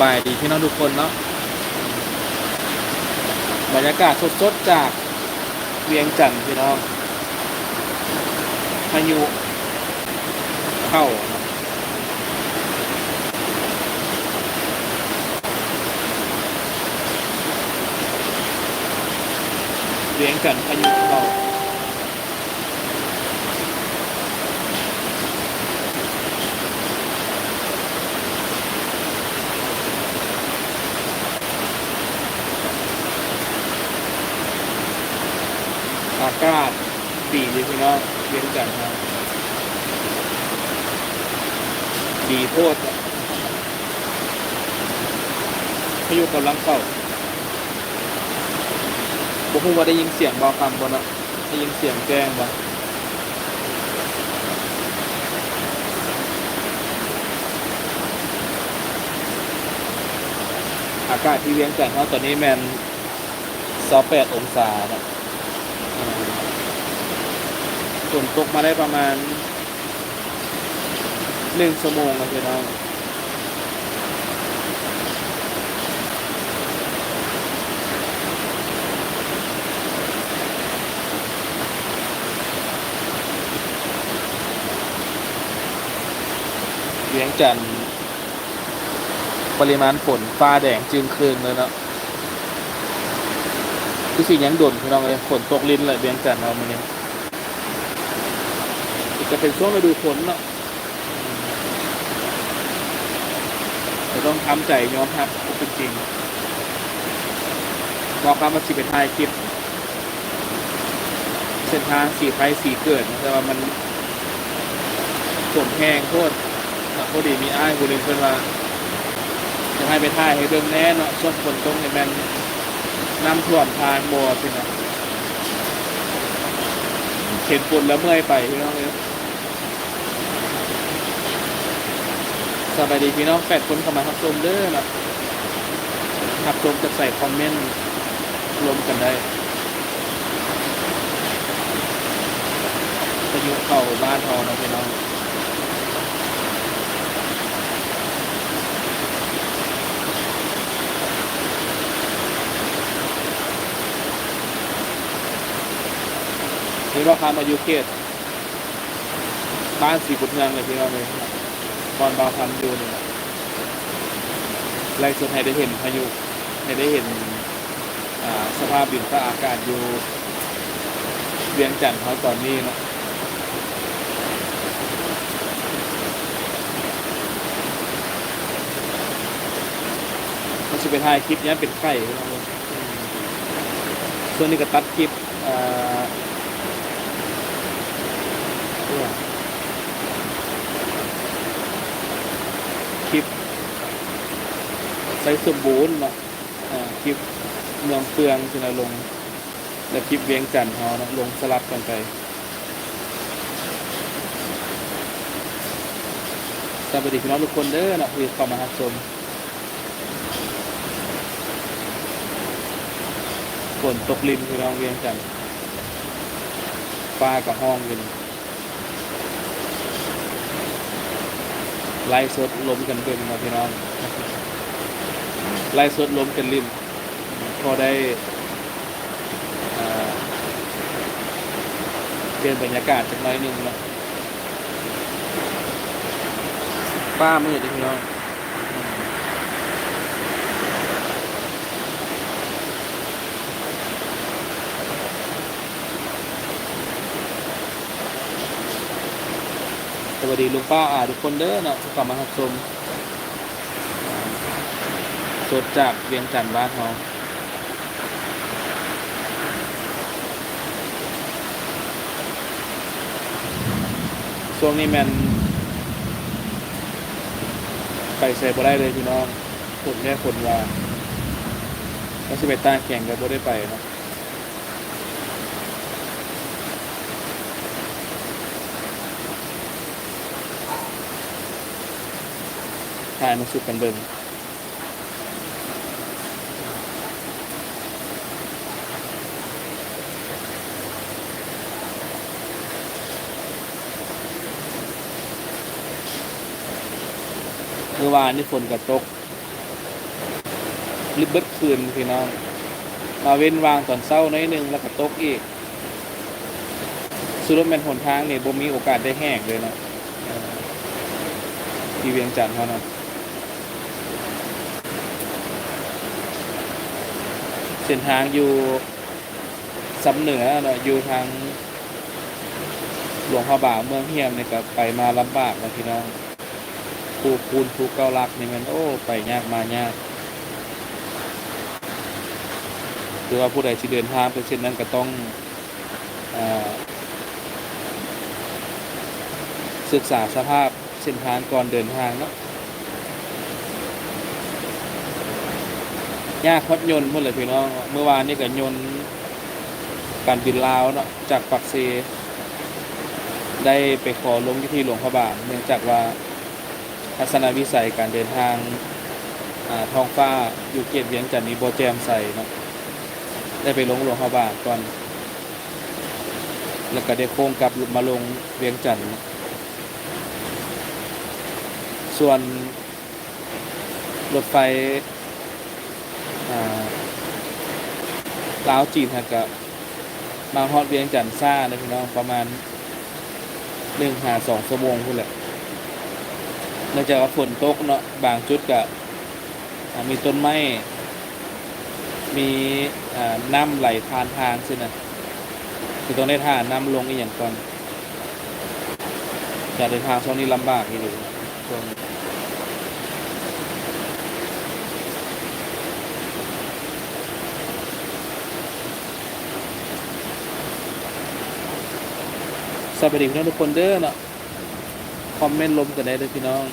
บายดีสบายดีพี่น้องทุกคนเนาะบรรยากาศสดๆจากเวียงจันทร์พี่น้องพายุเข้าเวียงจันทร์พายุเข้า อากาศดีเลยพี่น้องเวียงจันทร์ครับ ดีโพดพายุกำลังเข้าบ่ฮู้ว่าได้ยินเสียงบ่คำบ่เนะได้ยินเสียงแจ้งบ่อากาศที่เวียงจันทร์เนาะตอนนี้แมน28องศานะฝนตกมาได้ประมาณ หนึ่งชั่วโมงนะพี่น้องเวียงจันปริมาณฝนฟ้าแดงจึงคืนเลยเนาะคือสิ่งยังดนพี่น้องเลยฝนตกลิ้นเลยเวียงจันทร์เรามันนี้จะเป็นช่วงฤดูฝนเนาะ เราต้องทำใจยอมรับเป็นจริง บอกคำว่าสิเป็นไทยคลิป เส้นทางสีไฟสีเกิด แต่ว่ามันฝนแห้งโทษพอดีมีอ้ายคนหนึงเพิ่อนว่าจะให้ไปท่ายให้เบิ่งแน่เนาะช่วงฝนตกเนี่ยแมันน้ำท่วมทางบ่อพี่นะเข็นฝนแล้วเมื่อยไปพี่น้องเลย สบายดีพี่น้องแปดคนเข้ามาทับชมเด้อนะทับชมจะใส่คอมเมนต์รวมกันได้ประยุกต์เข้าบ้านทอนะพี่น้องนี่เราพามาอยู่เขตบ้านสีบุตรเมืองเลยพี่น้องเลย อลบาพันอยู่เนี่ยไล่สุดให้ได้เห็นพายุให้ได้เห็นสภาพดินฟ้าอากาศอยู่เวียงจันทร์เขาตอนนี้เนาะมันจะเป็นถ่ายคลิปนี้เป็นไข่พี่น้ส่วนนี้ก็ตัดคลิปอ่าเนี่ย คลิป ใช้สมบูรณ์เนาะอ่าคลิปเมืองเฟืองที่เราลง และคลิปเวียงจันทร์เขานะลงสลับกันไปสวัสดีพี่น้องทุกคนเด้อนะที่เข้ามารับชมฝนตกลินพี่น้องเวียงจันทร์ฟ้ากับห้องอยู่ไล่สดล้มกันเป็นมาพี่น้อง ไล่สดล้มกันริม พอได้เปลี่ยนบรรยากาศสักหน้อยหนึ่งเนาะป้ามืดเลยพี่น้องสวัสดีลุงป้าอาทุกคนเด้อเนาะกลับมารับชม สดจากเวียงจันทร์บ้านเราช่วงนี้แมนไปใส่บ่ได้เลยพี่น้องฝนแค่ฝนว่าแล้วสิไปต้าแข่งก็บ่ได้ไปเนาะถ่ายมาสุดกันเบิ่ง วานนี่ฝนก็ตกลิบเบิดคืนพี่น้อง มาเว้นวางตอนเช้าหน้อยหนึงแล้วก็ตกอีกสุดแมนหนทางเนี่ยบ่มีโอกาสได้แห้งเลยนะที่เวียงจันทน์เขาเนาะเส้นทางอยู่สำเหนือเนาะอยู่ทางหลวงพระบางเมืองเฮียมนี่ยก็ไปมาลำบากนะพี่น้อง ภูคูนภูเกาลักนี่มันโอ้ไปยากมายากคือว่าผู้ใดที่เดินทางไปเส้นนั้นก็ต้องอศึกษาสภาพเส้นทางก่อนเดินทางเนาะยากฮอดยนต์หมดเลยพี่น้อง เมื่อวานนี่ก็ยนต์การบินลาวเนาะจากปักเซได้ไปขอลงที่หลวงพระบางเนื่องจากว่า ทัศนวิสัยการเดินทางาท้องฟ้าอยู่เกียรติเวียงจันนี้โบแจมใส่เนาะได้ไปลงหลวงพระบางก่อน แล้วก็ได้โค้งกลับมาลงเวียงจันทน์ส่วนรถไฟลาวจีนฮะก็มาฮอดเวียงจันทน์ซ่านะพี่น้องประมาณหนึ่งหาสองชั่วโมงพูดแหละ เนื่องจากว่าฝนตกเนาะบางจุดก็มีต้นไม้มีน้ำไหลผ่านทางสินะคือต้องได้ท่าน้ำลงอีกอย่างก่อนการเดินทางช่วงนี้ลำบากอีกเลยช่วงนี้สวัสดีพี่น้องทุกคนเด้อเนาะ อมเมนต์ลมกันได้เลยพี่น้อง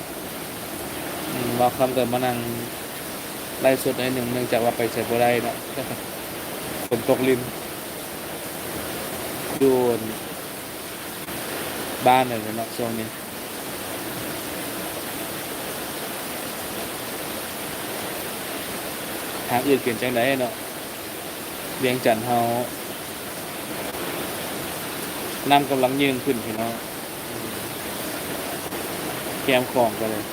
อืมว่าคำเกิดมานั่งไล่สุดในอยหนึ่งเนื่องจากว่าไปใส่บัได้เนาะฝนตกลินดูบ้านเลยเนาะช่วงนี้ทางอื่นเปลี่ยนจังไดเนาะเวียงจันทน์เฮาน้ำกำลังยืนขึ้นพี่น้อง แกมของกันเลย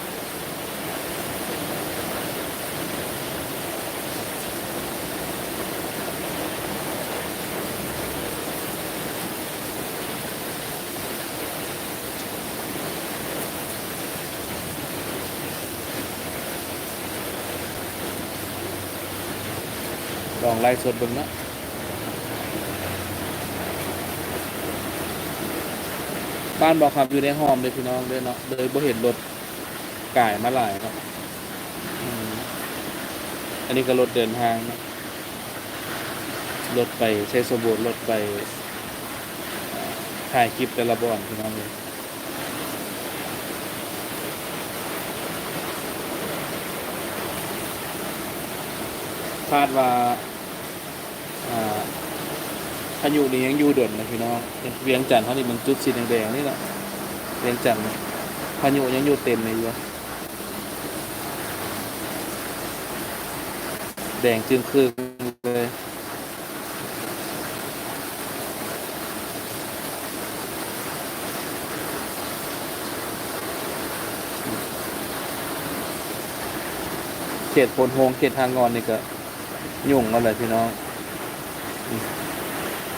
ลองไล่สดบิ่งนะ บ้านบอกครับอยู่ในหอมเลยพี่น้องเลยเนาะเลยบ่เห็นรถก่ายมาหลายเนาะอืมอันนี้ก็รถเดินทางนะรถไปใช้สมบูรณ์รถไปถ่ายคลิปแต่ละบอนพี่น้องเลยคาดว่า อาพายุนี่ยังอยู่เด่นนะพี่น้องเวียงจันทน์เขานี่มันจุดสีแดงๆนี่แหละเวียงจันทน์เนี่ยพายุยังอยู่เต็มเลยอยู่แดงจึงคืนเลยเขตพลโฮงเขตทางงอนนี่ก็ยุ่งเอาเลยพี่น้อง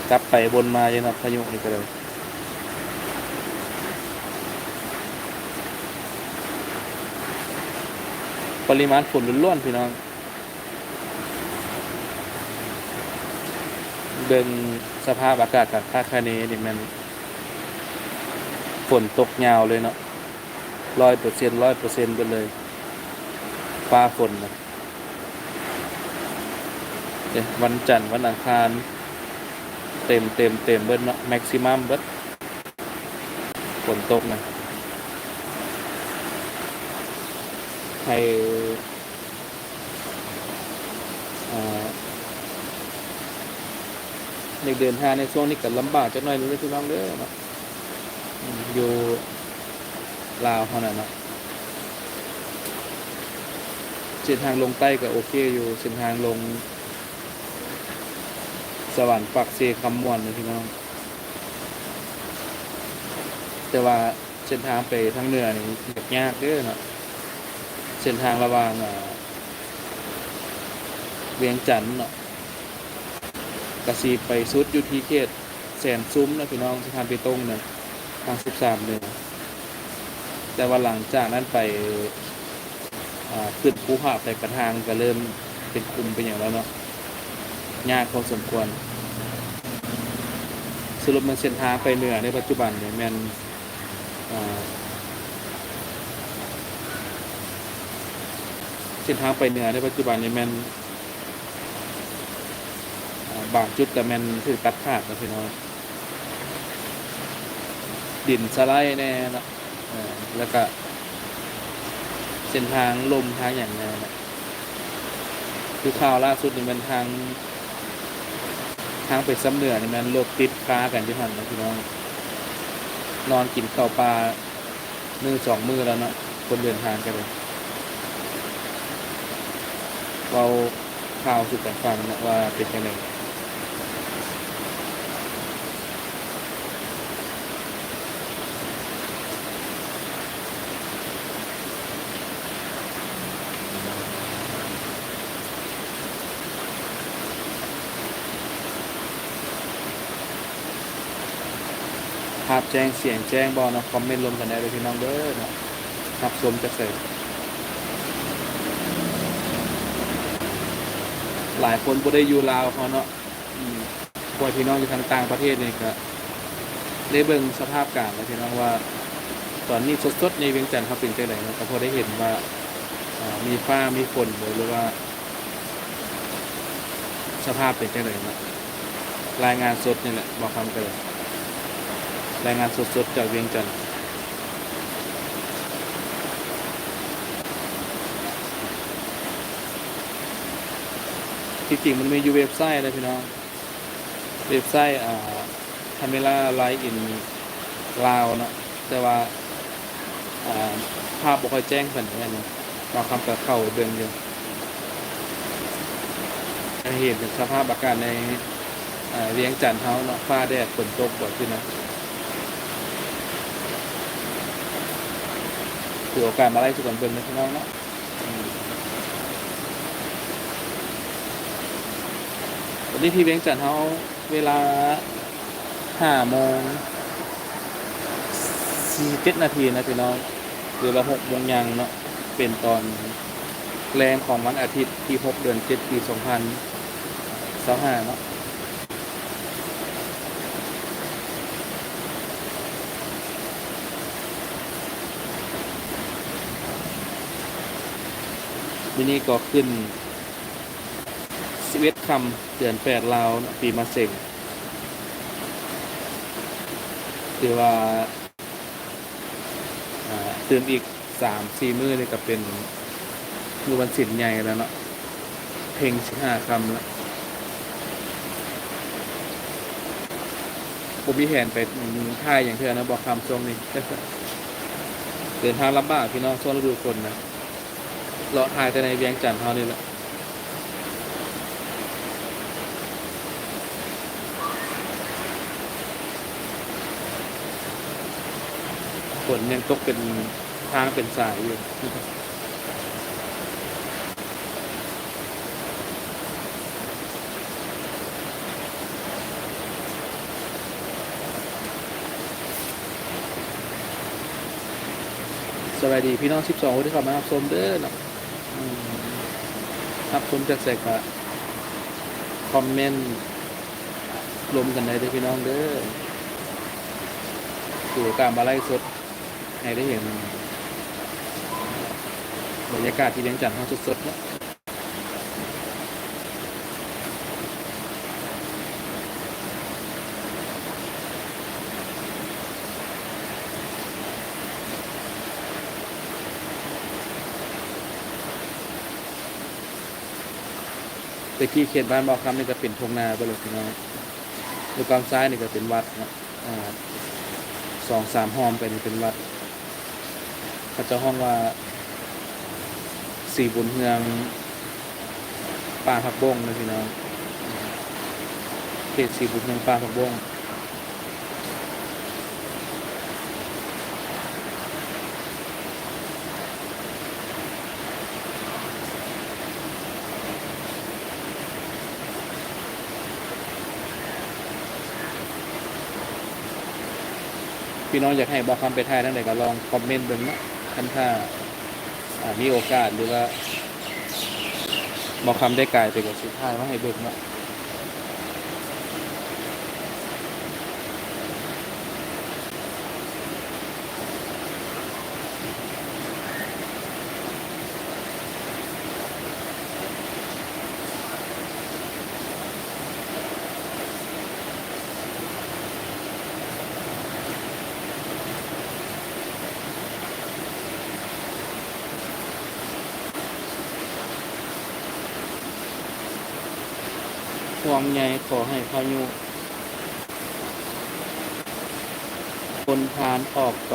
กลับไปบนมายังนับพายุนี่ก็เลยปริมาณฝนล้วนๆพี่น้องเดินสภาพอากาศกับคาดคะเนนี่มันฝนตกยาวเลยเนาะร้อยเปอร์เซ็นต์ร้อยเปอร์เซ็นต์ไปเลย ฟ้าฝนนะเดี๋ยววันจันทร์วันอังคาร เต็มเต็มเต็มเบิดเนาะแม็กซิมัมเบิดฝนตกนะให้อ่าเด็กเดินทาในช่วงนี้ก็ลำบากจักหน่อยนึงเลยพี่น้องเด้อเนาะอยู่ลาวเท่านั้นเนาะเส้นทางลงใต้ก็โอเคอยู่เส้นทางลง วรรค์ปักเซคำมวนนะพี่น้อง แต่ว่าเส้นทางไปทางเหนือนี่ยากยากเด้อเนาะเส้นทางระหว่างเวียงจันทน์เนาะกระสีไปสุดอยู่ที่เขตแสนซุ้มนะพี่น้องสะพานไปตรงเนี่ยทางสิบสามเนี่ยแต่ว่าหลังจากนั้นไปขึ้นภูผาไปกระทางก็เริ่มเป็นกลุ่มเป็นอย่างแล้วเนาะยากพอสมควร รุปมันเส้นทางไปเหนือในปัจจุบันเนี่ยแมนเส้นทางไปเหนือในปัจจุบันเนี่ยแมนบางจุดแต่แมนคือตัดขาดนะพี่น้องดินสไลด์แน่นะแล้วก็เส้นทางลมทางอย่างแน่นะคือข่าวล่าสุดนี่มันทาง ทางไปซ้ำเหนือนี่มันรถติดค้ากันที่หันนะพี่น้อง นอนกินข้าวปลามือสองมือแล้วเนาะคนเดินทางกันเลยเราข่าวสุดแต่ฟังนะว่าเป็นยังไงาพแจ้งเสียงแจ้งบอลนะคอมเมนต์ลงกันได้เลยพี่น้องเด้อนาะรับชมจะเสร็จหลายคนบ่ได้อยู่ลาวเขาเนาะพวกพี่น้องอยู่ทางต่างประเทศนี่ก็ได้เบิ่งสภาพการแล้วพี่น้องว่า ตอนนี้สดๆในเวียงจันทร์เขาเป็นจังไดเนาะก็พอได้เห็นว่ามีฟ้ามีฝนหรือว่า สภาพเป็นจังไดเนะรายงานสดนี่แหละบอกคำกันเลย รายงานสดๆ จากเวียงจันทร์ที่จริงมันมีอยู่เว็บไซต์เลยพี่น้อง เว็บไซต์อ่าทาเมล่าไลน์อินลาวนะแต่ว่าอ่าภาพบ่ค่อยแจ้งเพิ่นแม่นเนาะบางคำก็เข้าเบิ่งอยู่ให้เห็นสภาพอากาศในเวียงจันทน์เฮาเนาะฟ้าแดดฝนตกบ่ขึ้นนะ ถือโอกาสมาไล่สุกันเบิ่งนะพี่น้องเนาะวันนี้ที่เวียงจันทน์เฮาเวลา5โมงสี่เจ็ดนาทีนะพี่น้องหรือละหกโมงยังเนาะเป็นตอนแรงของวันอาทิตย์ที่หกเดือนเจ็ดปีสองพันสองห้าเนาะ วันนี้ก็ขึ้นสิเวตคำเดือนแปดลาวปีมาเสงหรือว่าอ่าตื่นอีกสามสี่มือนี่ก็เป็นมือวันศิลใหญ่แล้วเนาะเพลงสิบห้าคำแล้วผมมีแผนไปท่ายอย่างเพื่อนนะบอกคำช่วงนี้ เดินทางลำบากพี่น้องช่วงฤดูฝนนะ เลาะทายแต่ในเวียงจันทน์เท่านี้แหละฝนยังตกเป็นทางเป็นสายอยู่สวัสดีพี่น้อง 12คนที่เข้ามารับชมเด้อเนาะ รับผมจากแสกะคอมเมนต์รวมกันได้ด้อพี่น้องเด้อสู่การมาไล่สด ให้ได้เห็นบรรยากาศที่เลี้ยงจันทร์ห้องสดๆเนาะ ตะกี้เขตบ้านบอกคำนี่ก็เป็นทงนาไปเลยพี่น้องดูกลางซ้ายนี่ก็เป็นวัดนะสองสามห้อมไปนี่เป็นวัดเขาเจะห้องว่าสี่บุญเฮืองป่าผักบงนะพี่น้องเขตสี่บุญเฮืองป่าผักบง พี่น้องอยากให้บอกความเป็นไทยทั้งใดก็ลองคอมเมนต์เบิ่งนาท่านถ้ามีโอกาสหรือว่าบอกความได้กลายไปกับสุดท้ายมาให้เบิ่งเนาะ ความใหญ่ขอให้พายุคนพานออกไป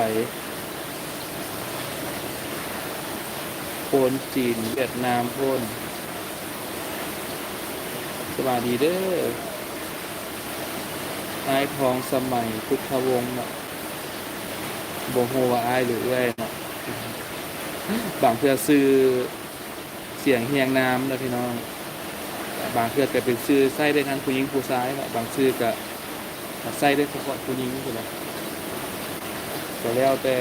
โคนจีนเวียดนามโคนสวัสดีเด้อนายทองสมัยพุทธวงศ์เนาะบงโฮว่าอหรือเอ้ยเนาะบางเพื่อซื้อเสียงเฮียงน้ำนะพี่น้อง บางเทือก็เป็นชื่อไส้ได้ทั้งผู้หญิงผู้ชายเนาะบางชื่อก็ไส้ได้เฉพาะผู้หญิงคนละก็แล้วแต่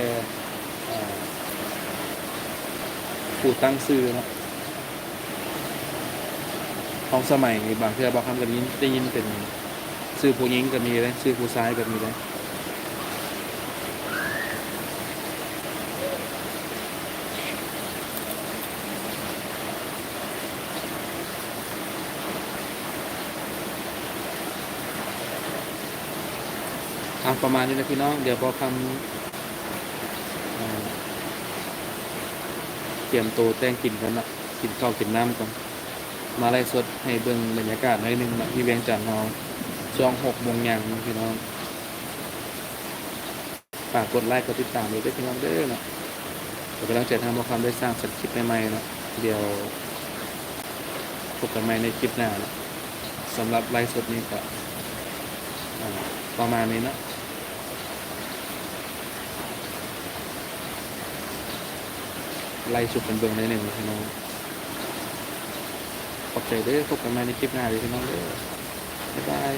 ผู้ตั้งชื่อเนาะของสมัยบางเทือบางคำก็ได้ยินได้ยินเป็นชื่อผู้หญิงก็มีเลยชื่อผู้ชายก็มีเลย ประมาณนี้นะพี่น้อง เดี๋ยวพอคำเตรียมตัวแต่งกินกันนะกินข้าวกินน้ำก่อนมาไล่สดให้เบิ่งบรรยากาศหน่อยหนึงนะที่เวียงจันทน์เราช่วงหกโมงยังพี่น้องฝากกดไลค์กดติดตามด้วยพี่น้องเด้อเนะเดี๋ยวกำลังจะทำความได้สร้างสรรค์คลิปใหม่ๆนะเดี๋ยวพบกันใหม่ในคลิปหน้านะสำหรับไลฟ์สดนี้ก็ประมาณนี้นะ ไล่ชุดเป็นเบิ่งได้หนึ่งพี่น้องขอบใจเด้อพบกันใหม่ในคลิปหน้าเลยพี่น้องเด้อบ๊ายบาย